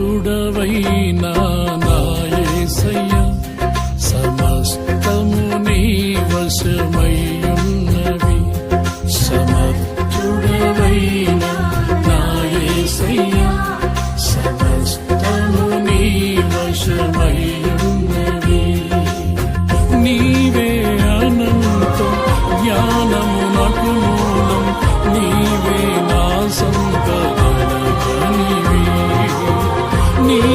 సమర్థుడవైనా నాయసయ్య సమస్తము నీ వశమయ్యున్నవి. సమర్థుడవైనా నాయసయ్య సమస్తము నీ వశమయ్యున్నవి